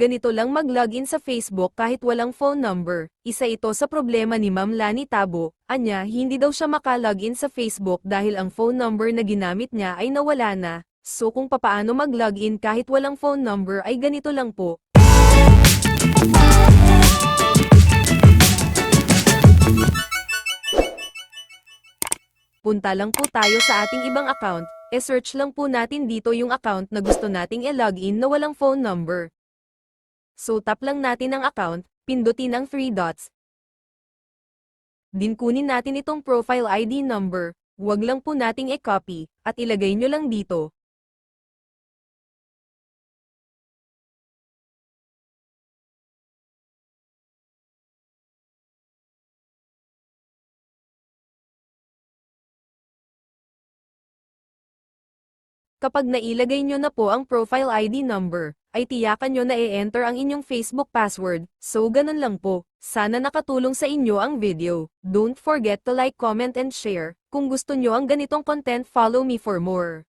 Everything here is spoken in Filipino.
Ganito lang mag-login sa Facebook kahit walang phone number. Isa ito sa problema ni Ma'am Lani Tabo. Anya, hindi daw siya makalogin sa Facebook dahil ang phone number na ginamit niya ay nawala na. So kung papaano mag-login kahit walang phone number ay ganito lang po. Punta lang po tayo sa ating ibang account, e-search lang po natin dito yung account na gusto nating e-login na walang phone number. So tap lang natin ang account, pindutin ang 3 dots. Din kunin natin itong profile ID number, huwag lang po nating e-copy, at ilagay nyo lang dito. Kapag nailagay nyo na po ang profile ID number, ay tiyakan nyo na i-enter ang inyong Facebook password, so ganun lang po. Sana nakatulong sa inyo ang video. Don't forget to like, comment and share. Kung gusto nyo ang ganitong content follow me for more.